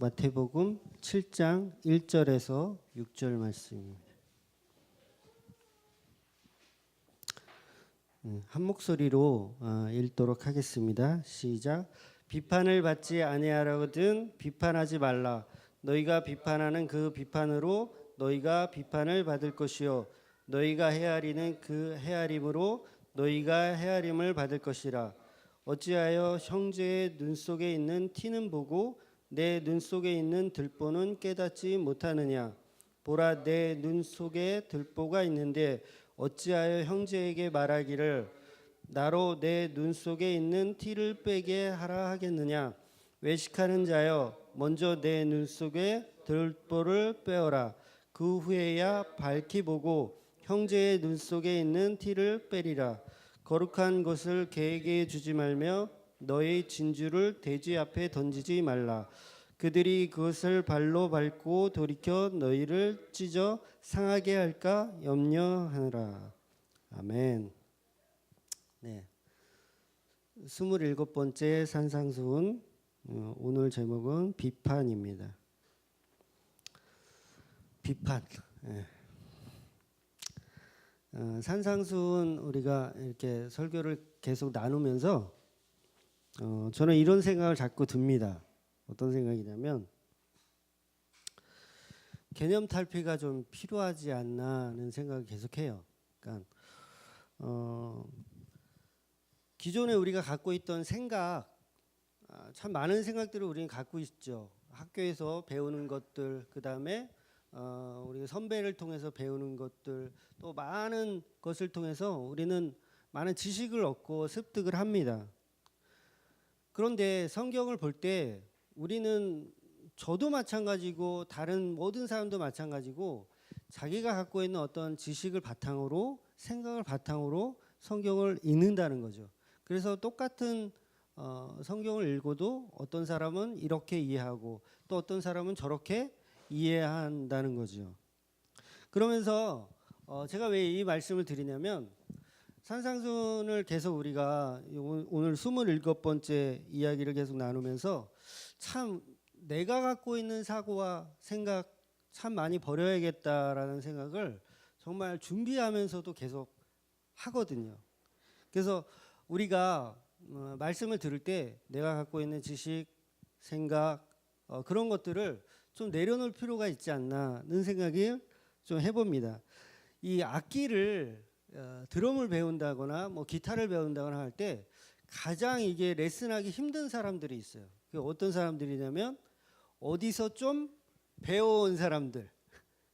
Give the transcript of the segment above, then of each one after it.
마태복음 7장 1절에서 6절 말씀입니다. 음, 한 목소리로 어, 읽도록 하겠습니다. 시작. 비판을 받지 아니하려거든 비판하지 말라. 너희가 비판하는 그 비판으로 너희가 비판을 받을 것이요 너희가 헤아리는 그 헤아림으로 너희가 헤아림을 받을 것이라. 어찌하여 형제의 눈 속에 있는 티는 보고 내 눈 속에 있는 들보는 깨닫지 못하느냐? 보라 내 눈 속에 들보가 있는데 어찌하여 형제에게 말하기를 나로 내 눈 속에 있는 티를 빼게 하라 하겠느냐? 외식하는 자여 먼저 내 눈 속에 들보를 빼어라. 그 후에야 밝히 보고 형제의 눈 속에 있는 티를 빼리라. 거룩한 것을 개에게 주지 말며 너의 진주를 돼지 앞에 던지지 말라. 그들이 그것을 발로 밟고 돌이켜 너희를 찢어 상하게 할까 염려하느라. 아멘. 네. 27번째 산상수훈 어, 오늘 제목은 비판입니다. 비판. 예. 어, 산상수훈 우리가 이렇게 설교를 계속 나누면서 어, 저는 이런 생각을 자꾸 듭니다. 어떤 생각이냐면 개념 탈피가 좀 필요하지 않나는 생각을 계속해요. 그러니까 어, 기존에 우리가 갖고 있던 생각 아, 참 많은 생각들을 우리는 갖고 있죠. 학교에서 배우는 것들 그 다음에 어, 우리 선배를 통해서 배우는 것들 또 많은 것을 통해서 우리는 많은 지식을 얻고 습득을 합니다. 그런데 성경을 볼 때 우리는 저도 마찬가지고 다른 모든 사람도 마찬가지고 자기가 갖고 있는 어떤 지식을 바탕으로 생각을 바탕으로 성경을 읽는다는 거죠. 그래서 똑같은 어, 성경을 읽어도 어떤 사람은 이렇게 이해하고 또 어떤 사람은 저렇게 이해한다는 거죠. 그러면서 어, 제가 왜 이 말씀을 드리냐면 산상순을 계속 우리가 요- 오늘 27번째 이야기를 계속 나누면서 참 내가 갖고 있는 사고와 생각 참 많이 버려야겠다라는 생각을 정말 준비하면서도 계속 하거든요. 그래서 우리가 어, 말씀을 들을 때 내가 갖고 있는 지식, 생각 어, 그런 것들을 좀 내려놓을 필요가 있지 않나는 생각이 좀 해봅니다. 이 악기를 어, 드럼을 배운다거나 뭐 기타를 배운다거나 할 때 가장 이게 레슨하기 힘든 사람들이 있어요. 그 어떤 사람들이냐면 어디서 좀 배워온 사람들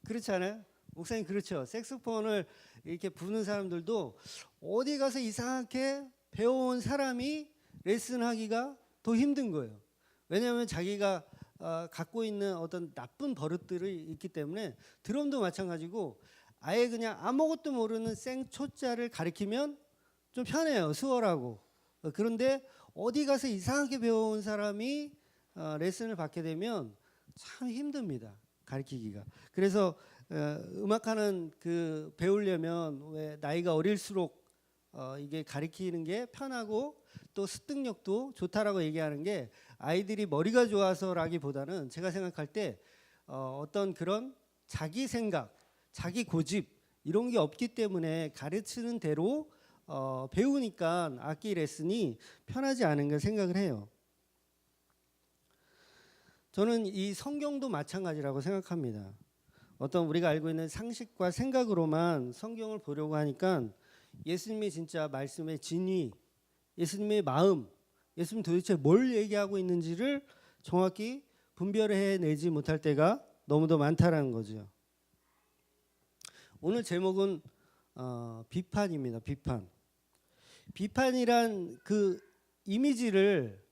그렇지 않아요? 목사님 그렇죠. 색소폰을 이렇게 부는 사람들도 어디 가서 이상하게 배워온 사람이 레슨하기가 더 힘든 거예요. 왜냐하면 자기가 어, 갖고 있는 어떤 나쁜 버릇들이 있기 때문에 드럼도 마찬가지고 아예 그냥 아무것도 모르는 생초자를 가리키면 좀 편해요 수월하고. 어, 그런데 어디 가서 이상하게 배워온 사람이 어, 레슨을 받게 되면 참 힘듭니다 가르치기가. 그래서 어, 음악하는 그 배우려면 왜 나이가 어릴수록 어, 이게 가리키는 게 편하고 또 습득력도 좋다라고 얘기하는 게 아이들이 머리가 좋아서라기보다는 제가 생각할 때 어, 어떤 그런 자기 생각, 자기 고집 이런 게 없기 때문에 가르치는 대로 어, 배우니까 악기 레슨이 편하지 않은가 생각을 해요. 저는 이 성경도 마찬가지라고 생각합니다. 어떤 우리가 알고 있는 상식과 생각으로만 성경을 보려고 하니까 예수님이 진짜 말씀의 진위, 예수님의 마음, 예수님 도대체 뭘 얘기하고 있는지를 정확히 분별해내지 못할 때가 너무도 많다라는 거죠. 오늘 제목은 어, 비판입니다. 비판. 비판이란 그 이미지를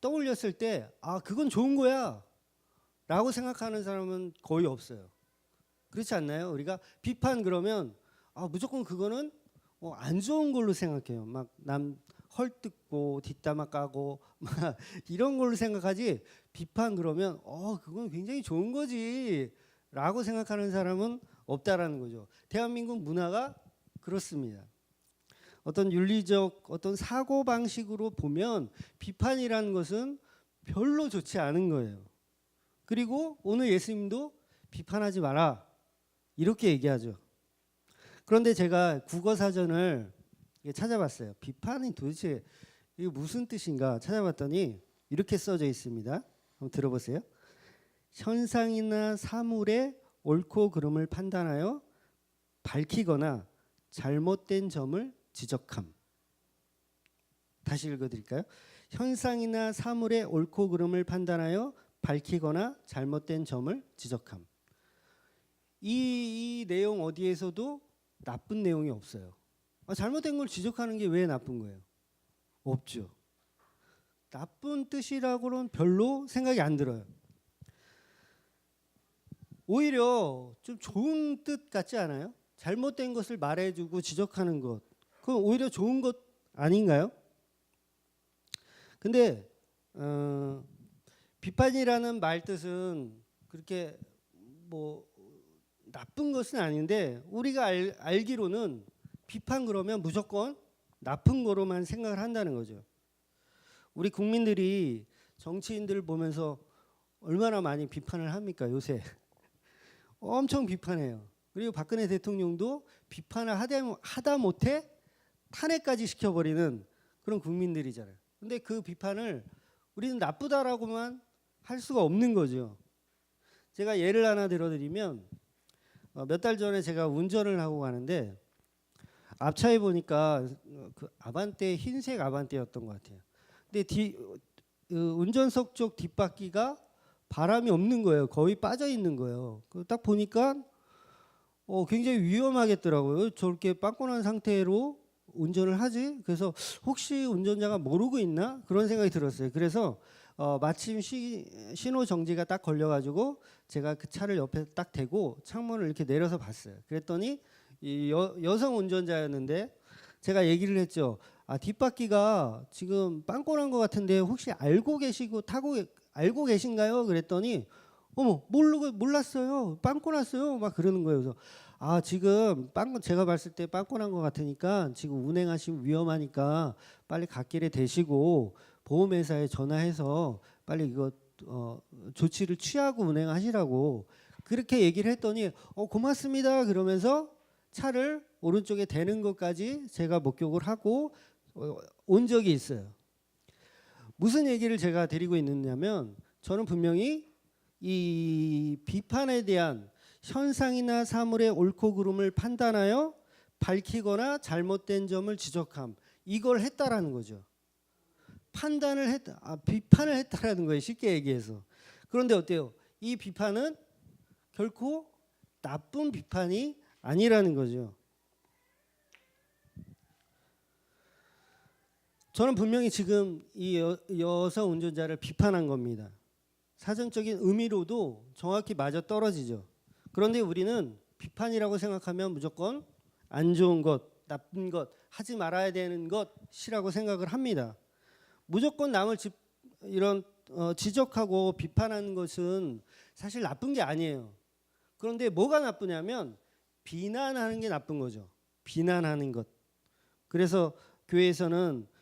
떠올렸을 때, 아, 그건 좋은 거야. 라고 생각하는 사람은 거의 없어요. 그렇지 않나요? 우리가 비판 그러면, 아, 무조건 그거는 어, 안 좋은 걸로 생각해요. 막 남 헐뜯고 뒷담화 까고 막 이런 걸로 생각하지 비판 그러면 어 그건 굉장히 좋은 거지 라고 생각하는 사람은 없다라는 거죠. 대한민국 문화가 그렇습니다. 어떤 윤리적 어떤 사고 방식으로 보면 비판이라는 것은 별로 좋지 않은 거예요. 그리고 오늘 예수님도 비판하지 마라 이렇게 얘기하죠. 그런데 제가 국어 사전을 찾아봤어요. 비판이 도대체 이게 무슨 뜻인가 찾아봤더니 이렇게 써져 있습니다. 한번 들어보세요. 현상이나 사물의 옳고 그름을 판단하여 밝히거나 잘못된 점을 지적함. 다시 읽어드릴까요? 현상이나 사물의 옳고 그름을 판단하여 밝히거나 잘못된 점을 지적함. 이, 이 내용 어디에서도 나쁜 내용이 없어요. 아, 잘못된 걸 지적하는 게 왜 나쁜 거예요? 없죠. 나쁜 뜻이라고는 별로 생각이 안 들어요. 오히려 좀 좋은 뜻 같지 않아요? 잘못된 것을 말해주고 지적하는 것. 그건 오히려 좋은 것 아닌가요? 근데 어, 비판이라는 말 뜻은 그렇게 뭐 나쁜 것은 아닌데 우리가 알, 알기로는 비판 그러면 무조건 나쁜 거로만 생각을 한다는 거죠. 우리 국민들이 정치인들을 보면서 얼마나 많이 비판을 합니까 요새 엄청 비판해요. 그리고 박근혜 대통령도 비판을 하다, 하다 못해 탄핵까지 시켜버리는 그런 국민들이잖아요. 근데 그 비판을 우리는 나쁘다라고만 할 수가 없는 거죠. 제가 예를 하나 들어드리면 어, 몇달 전에 제가 운전을 하고 가는데 앞차에 보니까 어, 그 아반떼 흰색 아반떼였던 것 같아요. 근데 뒤 어, 운전석 쪽 뒷바퀴가 바람이 없는 거예요. 거의 빠져 있는 거예요. 그딱 보니까 어, 굉장히 위험하겠더라고요. 저렇게 빵꾸난 상태로 운전을 하지? 그래서 혹시 운전자가 모르고 있나? 그런 생각이 들었어요. 그래서 어, 마침 시, 신호 정지가 딱 걸려가지고 제가 그 차를 옆에 딱 대고 창문을 이렇게 내려서 봤어요. 그랬더니 이 여, 여성 운전자였는데 제가 얘기를 했죠. 아 뒷바퀴가 지금 빵꾸난 것 같은데 혹시 알고 계시고 타고 계- 알고 계신가요? 그랬더니 어머 모르고 몰랐어요. 빵꾸 났어요. 막 그러는 거예요. 그래서 아 지금 빵꾸 제가 봤을 때 빵꾸 난 것 같으니까 지금 운행하시면 위험하니까 빨리 갓길에 대시고 보험회사에 전화해서 빨리 이거 어, 조치를 취하고 운행하시라고 그렇게 얘기를 했더니 어 고맙습니다 그러면서 차를 오른쪽에 대는 것까지 제가 목격을 하고 어, 온 적이 있어요. 무슨 얘기를 제가 드리고 있느냐면 저는 분명히 이 비판에 대한 현상이나 사물의 옳고 그름을 판단하여 밝히거나 잘못된 점을 지적함 이걸 했다라는 거죠. 판단을 했다, 아, 비판을 했다라는 거예요. 쉽게 얘기해서. 그런데 어때요? 이 비판은 결코 나쁜 비판이 아니라는 거죠. 저는 분명히 지금 이 여, 여성 운전자를 비판한 겁니다. 사전적인 의미로도 정확히 맞아 떨어지죠. 그런데 우리는 비판이라고 생각하면 무조건 안 좋은 것, 나쁜 것, 하지 말아야 되는 것이라고 생각을 합니다. 무조건 남을 집, 이런 어, 지적하고 비판하는 것은 사실 나쁜 게 아니에요. 그런데 뭐가 나쁘냐면 비난하는 게 나쁜 거죠. 비난하는 것. 그래서 교회에서는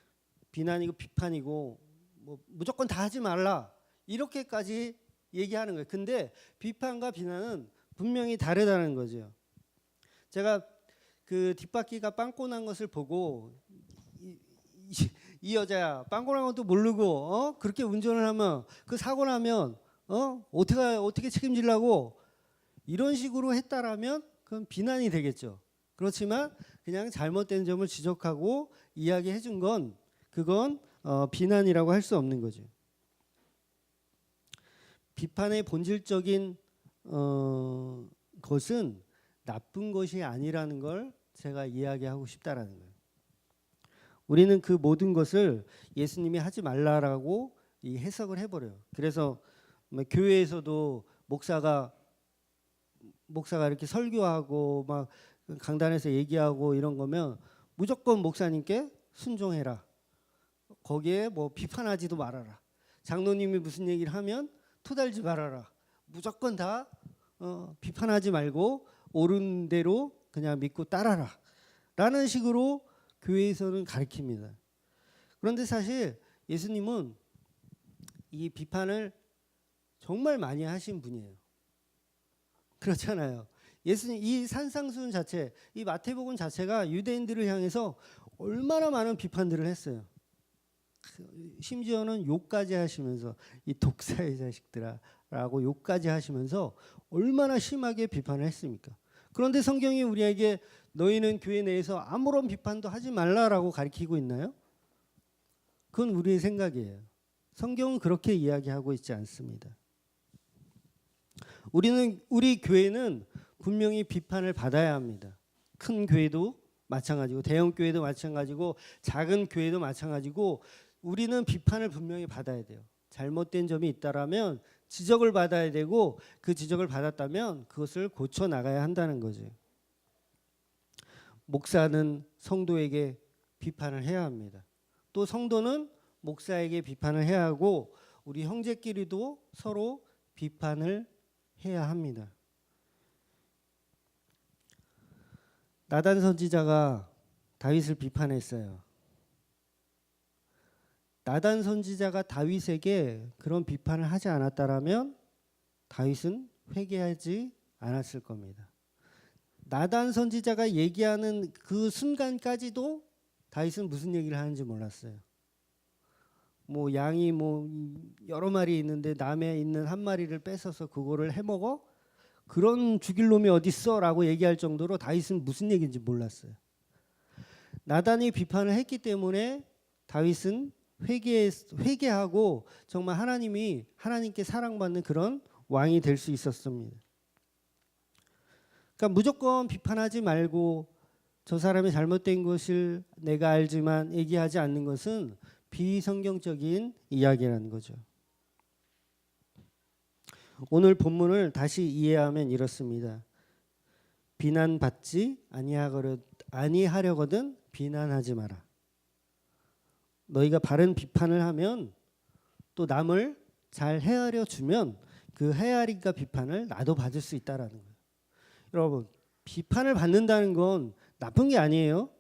비난이고 비판이고 뭐 무조건 다 하지 말라 이렇게까지 얘기하는 거예요. 근데 비판과 비난은 분명히 다르다는 거죠. 제가 그 뒷바퀴가 빵꾸 난 것을 보고 이, 이, 이 여자야 빵꾸 난 것도 모르고 어 그렇게 운전을 하면 그 사고 나면 어 어떻게 어떻게 책임지려고 이런 식으로 했다라면 그건 비난이 되겠죠. 그렇지만 그냥 잘못된 점을 지적하고 이야기해 준건 그건 어, 비난이라고 할 수 없는 거죠. 비판의 본질적인 어, 것은 나쁜 것이 아니라는 걸 제가 이야기하고 싶다라는 거예요. 우리는 그 모든 것을 예수님이 하지 말라라고 이 해석을 해버려요. 그래서 뭐 교회에서도 목사가 목사가 이렇게 설교하고 막 강단에서 얘기하고 이런 거면 무조건 목사님께 순종해라. 거기에 뭐 비판하지도 말아라. 장로님이 무슨 얘기를 하면 토달지 말아라. 무조건 다 어, 비판하지 말고 옳은 대로 그냥 믿고 따라라. 라는 식으로 교회에서는 가르칩니다. 그런데 사실 예수님은 이 비판을 정말 많이 하신 분이에요. 그렇잖아요. 예수님 이 산상수훈 자체, 이 마태복음 자체가 유대인들을 향해서 얼마나 많은 비판들을 했어요. 그, 심지어는 욕까지 하시면서 이 독사의 자식들아라고 욕까지 하시면서 얼마나 심하게 비판을 했습니까? 그런데 성경이 우리에게 너희는 교회 내에서 아무런 비판도 하지 말라라고 가르치고 있나요? 그건 우리의 생각이에요. 성경은 그렇게 이야기하고 있지 않습니다. 우리는 우리 교회는 분명히 비판을 받아야 합니다. 큰 교회도 마찬가지고 대형 교회도 마찬가지고 작은 교회도 마찬가지고 우리는 비판을 분명히 받아야 돼요. 잘못된 점이 있다라면 지적을 받아야 되고 그 지적을 받았다면 그것을 고쳐 나가야 한다는 거죠. 목사는 성도에게 비판을 해야 합니다. 또 성도는 목사에게 비판을 해야 하고 우리 형제끼리도 서로 비판을 해야 합니다. 나단 선지자가 다윗을 비판했어요. 나단 선지자가 다윗에게 그런 비판을 하지 않았다라면 다윗은 회개하지 않았을 겁니다. 나단 선지자가 얘기하는 그 순간까지도 다윗은 무슨 얘기를 하는지 몰랐어요. 뭐 양이 뭐 여러 마리 있는데 남에 있는 한 마리를 뺏어서 그거를 해먹어 그런 죽일 놈이 어딨어라고 얘기할 정도로 다윗은 무슨 얘기인지 몰랐어요. 나단이 비판을 했기 때문에 다윗은 회개 회개하고 정말 하나님이 하나님께 사랑받는 그런 왕이 될 수 있었습니다. 그러니까 무조건 비판하지 말고 저 사람이 잘못된 것을 내가 알지만 얘기하지 않는 것은 비성경적인 이야기라는 거죠. 오늘 본문을 다시 이해하면 이렇습니다. 비난받지 아니하거든 비난하지 마라. 너희가 바른 비판을 하면 또 남을 잘 헤아려 주면 그 헤아림과 비판을 나도 받을 수 있다라는 거예요. 여러분 비판을 받는다는 건 나쁜 게 아니에요.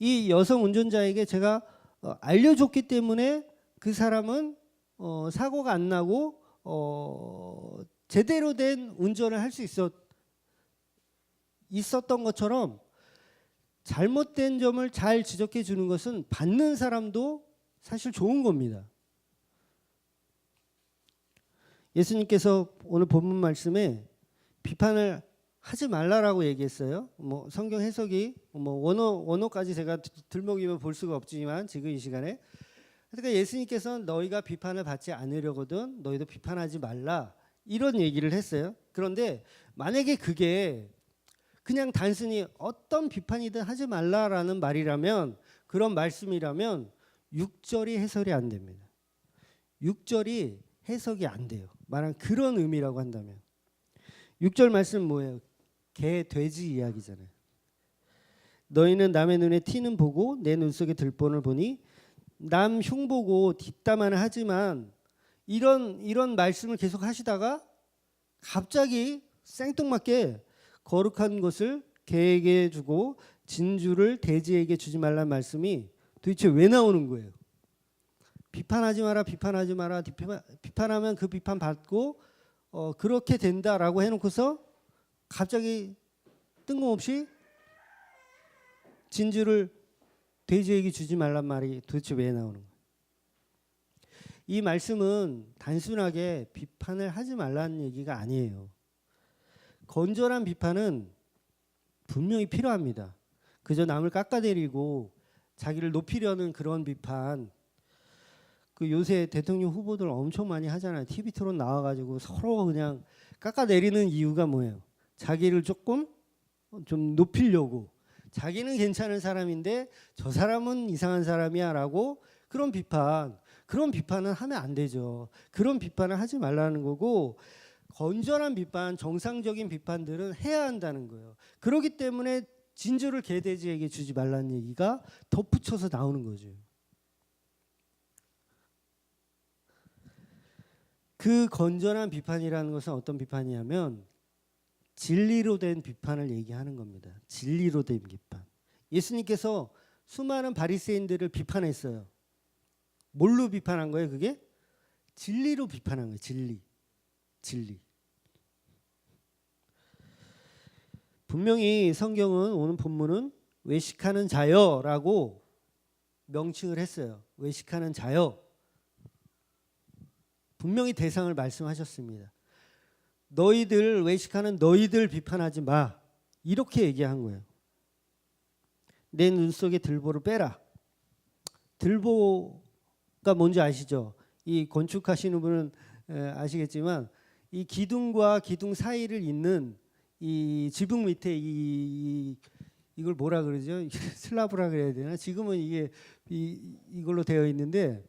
이 여성 운전자에게 제가 어, 알려줬기 때문에 그 사람은 어, 사고가 안 나고 어, 제대로 된 운전을 할 수 있었 있었던 것처럼 잘못된 점을 잘 지적해 주는 것은 받는 사람도 사실 좋은 겁니다. 예수님께서 오늘 본문 말씀에 비판을 하지 말라라고 얘기했어요. 뭐 성경 해석이 뭐 원어 원어까지 제가 들먹이면 볼 수가 없지만 지금 이 시간에 그러니까 예수님께서는 너희가 비판을 받지 않으려거든 너희도 비판하지 말라 이런 얘기를 했어요. 그런데 만약에 그게 그냥 단순히 어떤 비판이든 하지 말라라는 말이라면 그런 말씀이라면 6절이 해설이 안 됩니다. 6절이 해석이 안 돼요. 말한 그런 의미라고 한다면 6절 말씀 뭐예요? 개 돼지 이야기잖아요. 너희는 남의 눈에 티는 보고 내 눈 속에 들본을 보니 남 흉 보고 뒷담화는 하지만 이런 이런 말씀을 계속 하시다가 갑자기 생뚱맞게 거룩한 것을 개에게 주고 진주를 돼지에게 주지 말라는 말씀이 도대체 왜 나오는 거예요? 비판하지 마라, 비판하지 마라, 비판, 비판 하면 그 비판 받고 어, 그렇게 된다라고 해놓고서 갑자기 뜬금없이 진주를 돼지에게 주지 말란 말이 도대체 왜 나오는 거예요? 이 말씀은 단순하게 비판을 하지 말라는 얘기가 아니에요. 건전한 비판은 분명히 필요합니다. 그저 남을 깎아내리고 자기를 높이려는 그런 비판. 그 요새 대통령 후보들 엄청 많이 하잖아요. TV 토론 나와가지고 서로 그냥 깎아내리는 이유가 뭐예요? 자기를 조금 좀 높이려고. 자기는 괜찮은 사람인데 저 사람은 이상한 사람이야라고 그런 비판. 그런 비판은 하면 안 되죠. 그런 비판을 하지 말라는 거고 건전한 비판, 정상적인 비판들은 해야 한다는 거예요. 그렇기 때문에 진주를 개돼지에게 주지 말라는 얘기가 덧붙여서 나오는 거죠. 그 건전한 비판이라는 것은 어떤 비판이냐면 진리로 된 비판을 얘기하는 겁니다. 진리로 된 비판. 예수님께서 수많은 바리새인들을 비판했어요. 뭘로 비판한 거예요? 그게 진리로 비판한 거예요. 진리. 진리. 분명히 성경은 오늘 본문은 외식하는 자여라고 명칭을 했어요. 외식하는 자여. 분명히 대상을 말씀하셨습니다. 너희들 외식하는 너희들 비판하지 마. 이렇게 얘기한 거예요. 내 눈 속에 들보를 빼라. 들보가 뭔지 아시죠? 이 건축하시는 분은 에, 아시겠지만 이 기둥과 기둥 사이를 잇는 이 지붕 밑에 이, 이 이걸 뭐라 그러죠? 슬라브라 그래야 되나? 지금은 이게 이, 이걸로 되어 있는데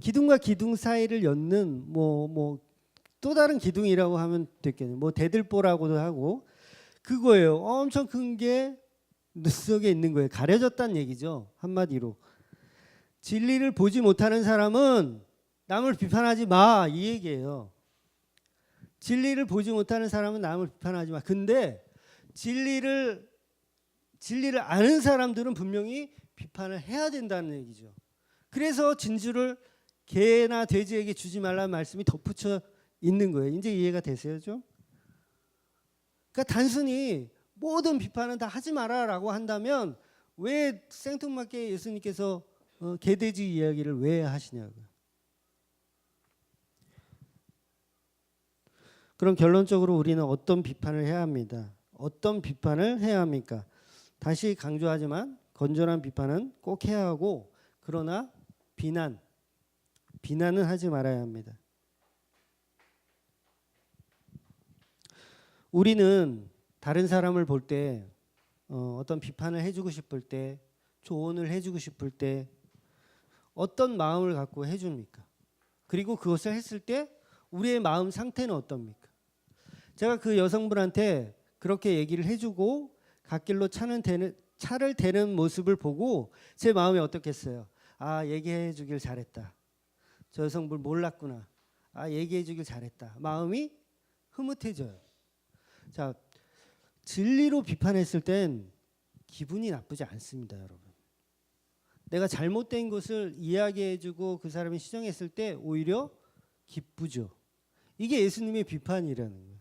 기둥과 기둥 사이를 엮는 뭐 뭐 또 다른 기둥이라고 하면 됐겠네요. 뭐 대들보라고도 하고 그거예요. 엄청 큰 게 눈 속에 있는 거예요. 가려졌다는 얘기죠. 한마디로 진리를 보지 못하는 사람은 남을 비판하지 마 이 얘기예요. 진리를 보지 못하는 사람은 남을 비판하지 마. 근데 진리를 진리를 아는 사람들은 분명히 비판을 해야 된다는 얘기죠. 그래서 진주를 개나 돼지에게 주지 말라는 말씀이 덧붙여 있는 거예요. 이제 이해가 되세요, 좀? 그러니까 단순히 모든 비판은 다 하지 마라라고 한다면 왜 생뚱맞게 예수님께서 어, 개돼지 이야기를 왜 하시냐고요. 그럼 결론적으로 우리는 어떤 비판을 해야 합니다. 어떤 비판을 해야 합니까? 다시 강조하지만 건전한 비판은 꼭 해야 하고 그러나 비난 비난은 하지 말아야 합니다. 우리는 다른 사람을 볼 때 어, 어떤 비판을 해주고 싶을 때 조언을 해주고 싶을 때 어떤 마음을 갖고 해줍니까? 그리고 그것을 했을 때 우리의 마음 상태는 어떻습니까? 제가 그 여성분한테 그렇게 얘기를 해주고 갓길로 차는 대는, 차를 대는 모습을 보고 제 마음이 어떻겠어요? 아 얘기해 주길 잘했다. 저 여성분 몰랐구나. 아 얘기해 주길 잘했다. 마음이 흐뭇해져요. 자 진리로 비판했을 땐 기분이 나쁘지 않습니다, 여러분. 내가 잘못된 것을 이야기해주고 그 사람이 시정했을 때 오히려 기쁘죠. 이게 예수님의 비판이라는 거예요.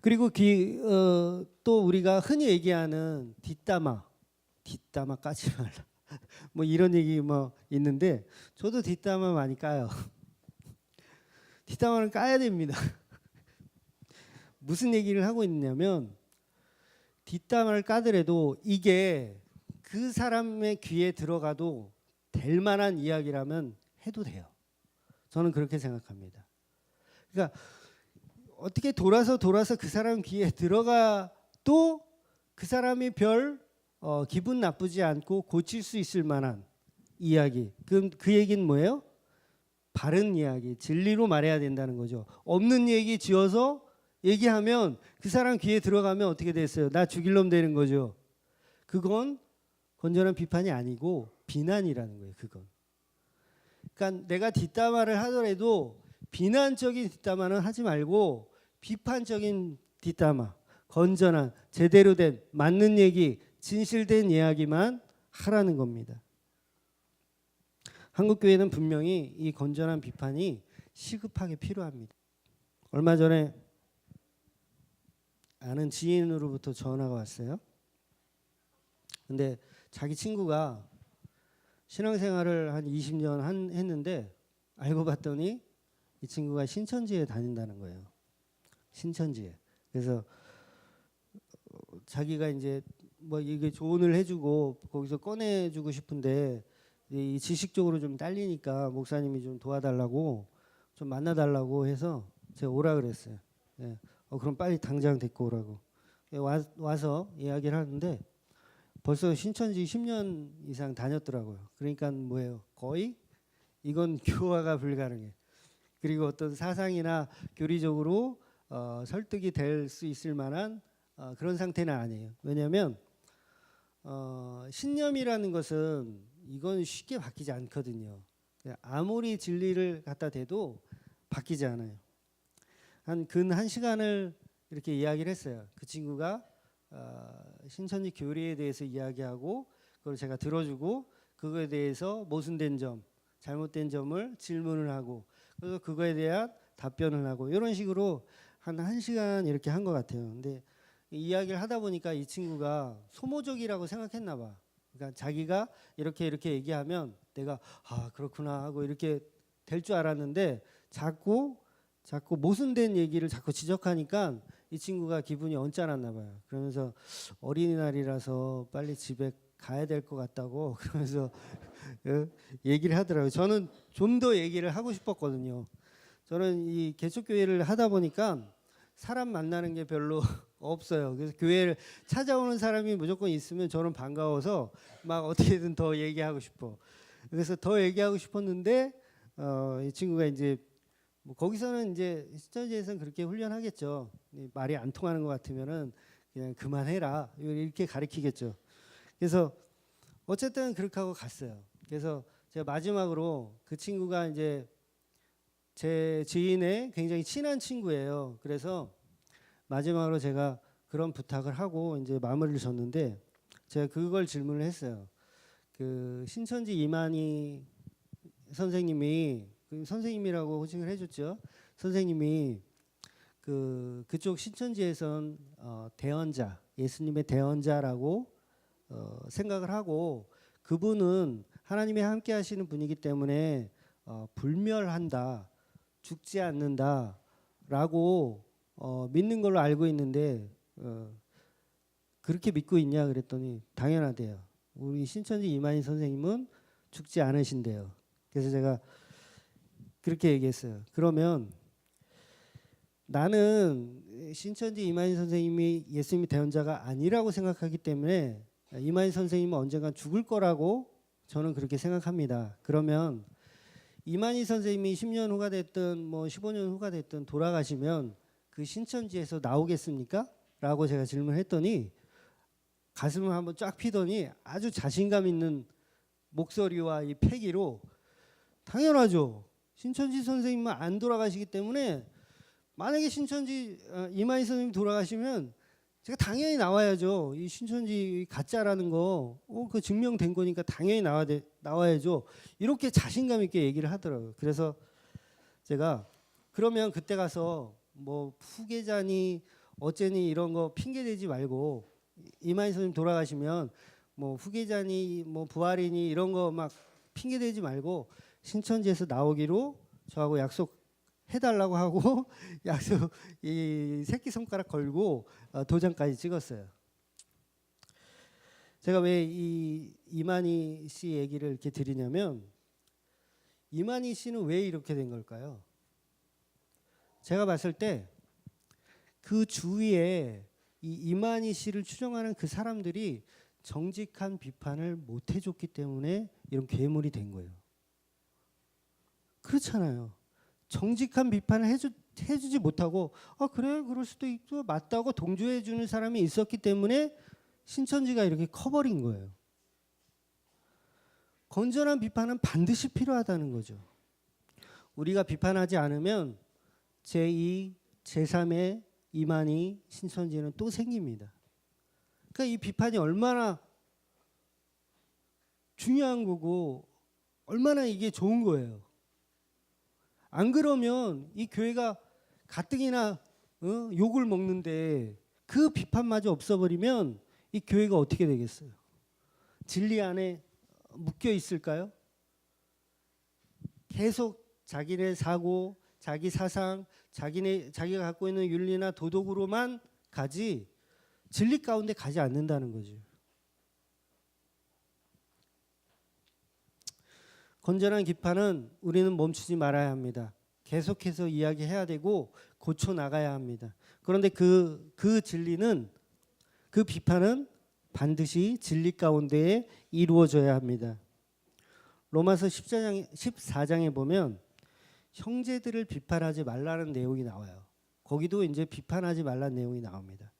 그리고 기, 어, 또 우리가 흔히 얘기하는 뒷담화, 뒷담화 까지 말라. 뭐 이런 얘기 뭐 있는데 저도 뒷담화 많이 까요. 뒷담화는 까야 됩니다. 무슨 얘기를 하고 있냐면 뒷담화를 까더라도 이게 그 사람의 귀에 들어가도 될 만한 이야기라면 해도 돼요. 저는 그렇게 생각합니다. 그러니까 어떻게 돌아서 돌아서 그 사람 귀에 들어가도 그 사람이 별 어, 기분 나쁘지 않고 고칠 수 있을 만한 이야기. 그럼 그 얘기는 뭐예요? 바른 이야기, 진리로 말해야 된다는 거죠. 없는 얘기 지어서 얘기하면 그 사람 귀에 들어가면 어떻게 됐어요? 나 죽일 놈 되는 거죠. 그건 건전한 비판이 아니고 비난이라는 거예요. 그건. 그러니까 내가 뒷담화를 하더라도 비난적인 뒷담화는 하지 말고 비판적인 뒷담화, 건전한 제대로 된 맞는 얘기, 진실된 이야기만 하라는 겁니다. 한국 교회는 분명히 이 건전한 비판이 시급하게 필요합니다. 얼마 전에 아는 지인으로부터 전화가 왔어요. 근데 자기 친구가 신앙생활을 한 20년 한, 했는데 알고 봤더니 이 친구가 신천지에 다닌다는 거예요. 신천지에. 그래서 어, 자기가 이제 뭐 이게 조언을 해주고 거기서 꺼내주고 싶은데 이 지식적으로 좀 딸리니까 목사님이 좀 도와달라고 좀 만나달라고 해서 제가 오라 그랬어요. 예. 어, 그럼 빨리 당장 데리고 오라고 예, 와, 와서 이야기를 하는데 벌써 신천지 10년 이상 다녔더라고요. 그러니까 뭐예요? 거의 이건 교화가 불가능해. 그리고 어떤 사상이나 교리적으로 어, 설득이 될 수 있을 만한 어, 그런 상태는 아니에요. 왜냐하면 어, 신념이라는 것은 이건 쉽게 바뀌지 않거든요. 아무리 진리를 갖다 대도 바뀌지 않아요. 한 근 한 시간을 이렇게 이야기를 했어요. 그 친구가 어, 신천지 교리에 대해서 이야기하고 그걸 제가 들어주고 그거에 대해서 모순된 점 잘못된 점을 질문을 하고 그래서 그거에 대한 답변을 하고 이런 식으로 한 1시간 이렇게 한 것 같아요. 근데 이 이야기를 하다 보니까 이 친구가 소모적이라고 생각했나 봐. 그러니까 자기가 이렇게 이렇게 얘기하면 내가 아 그렇구나 하고 이렇게 될 줄 알았는데 자꾸 자꾸 모순된 얘기를 자꾸 지적하니까 이 친구가 기분이 언짢았나 봐요. 그러면서 어린이날이라서 빨리 집에 가야 될 것 같다고 그러면서 어, 얘기를 하더라고요. 저는 좀 더 얘기를 하고 싶었거든요. 저는 이 개척교회를 하다 보니까 사람 만나는 게 별로 없어요. 그래서 교회를 찾아오는 사람이 무조건 있으면 저는 반가워서 막 어떻게든 더 얘기하고 싶어. 그래서 더 얘기하고 싶었는데 어, 이 친구가 이제 뭐 거기서는 이제 시청자에서는 그렇게 훈련하겠죠. 이 말이 안 통하는 것 같으면은 그냥 그만해라 이렇게 가르치겠죠. 그래서 어쨌든 그렇게 하고 갔어요. 그래서 제가 마지막으로 그 친구가 이제 제 지인의 굉장히 친한 친구예요. 그래서 마지막으로 제가 그런 부탁을 하고 이제 마무리를 졌는데 제가 그걸 질문을 했어요. 그 신천지 이만희 선생님이 그 선생님이라고 호칭을 해줬죠. 선생님이 그 그쪽 신천지에선 어, 대언자 예수님의 대언자라고 어, 생각을 하고 그분은 하나님이 함께하시는 분이기 때문에 어, 불멸한다, 죽지 않는다라고 어, 믿는 걸로 알고 있는데 어, 그렇게 믿고 있냐 그랬더니 당연하대요. 우리 신천지 이만희 선생님은 죽지 않으신대요. 그래서 제가 그렇게 얘기했어요. 그러면 나는 신천지 이만희 선생님이 예수님이 대언자가 아니라고 생각하기 때문에 이만희 선생님은 언젠간 죽을 거라고 저는 그렇게 생각합니다. 그러면 이만희 선생님이 10년 후가 됐든 뭐 15년 후가 됐든 돌아가시면 그 신천지에서 나오겠습니까? 라고 제가 질문했더니 가슴을 한번 쫙 피더니 아주 자신감 있는 목소리와 이 패기로 당연하죠. 신천지 선생님은 안 돌아가시기 때문에 만약에 신천지 어, 이만희 선생님 돌아가시면 제가 당연히 나와야죠. 이 신천지 가짜라는 거, 어, 그 증명된 거니까 당연히 나와 나와야죠. 이렇게 자신감 있게 얘기를 하더라고요. 그래서 제가 그러면 그때 가서 뭐 후계자니 어째니 이런 거 핑계 대지 말고 이만희 선생님 돌아가시면 뭐 후계자니 뭐 부활이니 이런 거 막 핑계 대지 말고 신천지에서 나오기로 저하고 약속 해달라고 하고 약속 이 새끼 손가락 걸고 어, 도장까지 찍었어요. 제가 왜 이 이만희 씨 얘기를 이렇게 드리냐면 이만희 씨는 왜 이렇게 된 걸까요? 제가 봤을 때 그 주위에 이 이만희 씨를 추종하는 그 사람들이 정직한 비판을 못 해줬기 때문에 이런 괴물이 된 거예요. 그렇잖아요. 정직한 비판을 해주, 해주지 못하고 아 그래 그럴 수도 있고 맞다고 동조해 주는 사람이 있었기 때문에 신천지가 이렇게 커버린 거예요. 건전한 비판은 반드시 필요하다는 거죠. 우리가 비판하지 않으면 제2, 제3의 이만희 신천지는 또 생깁니다. 그러니까 이 비판이 얼마나 중요한 거고 얼마나 이게 좋은 거예요. 안 그러면 이 교회가 가뜩이나 어? 욕을 먹는데 그 비판마저 없어버리면 이 교회가 어떻게 되겠어요? 진리 안에 묶여 있을까요? 계속 자기네 사고, 자기 사상, 자기네 자기가 갖고 있는 윤리나 도덕으로만 가지 진리 가운데 가지 않는다는 거죠. 건전한 비판은 우리는 멈추지 말아야 합니다. 계속해서 이야기해야 되고 고쳐 나가야 합니다. 그런데 그, 그 진리는 그 비판은 반드시 진리 가운데에 이루어져야 합니다. 로마서 14장, 14장에 보면 형제들을 비판하지 말라는 내용이 나와요. 거기도 이제 비판하지 말라는 내용이 나옵니다.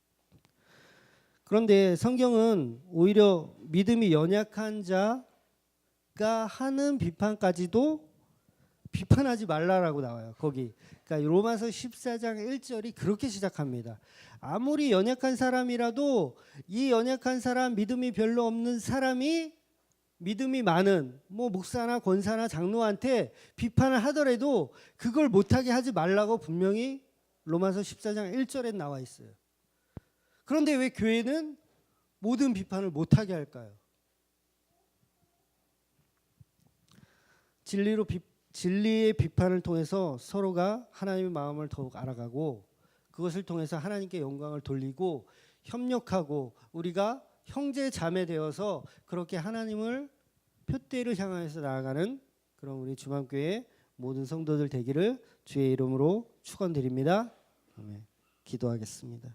그런데 성경은 오히려 믿음이 연약한 자 가 하는 비판까지도 비판하지 말라라고 나와요. 거기. 그러니까 로마서 14장 1절이 그렇게 시작합니다. 아무리 연약한 사람이라도 이 연약한 사람 믿음이 별로 없는 사람이 믿음이 많은 뭐 목사나 권사나 장로한테 비판을 하더라도 그걸 못하게 하지 말라고 분명히 로마서 14장 1절에 나와 있어요. 그런데 왜 교회는 모든 비판을 못하게 할까요? 진리로 비, 진리의 비판을 통해서 서로가 하나님의 마음을 더욱 알아가고 그것을 통해서 하나님께 영광을 돌리고 협력하고 우리가 형제 자매 되어서 그렇게 하나님을 표대를 향해서 나아가는 그런 우리 주만교회 모든 성도들 되기를 주의 이름으로 축원드립니다. 아멘. 기도하겠습니다.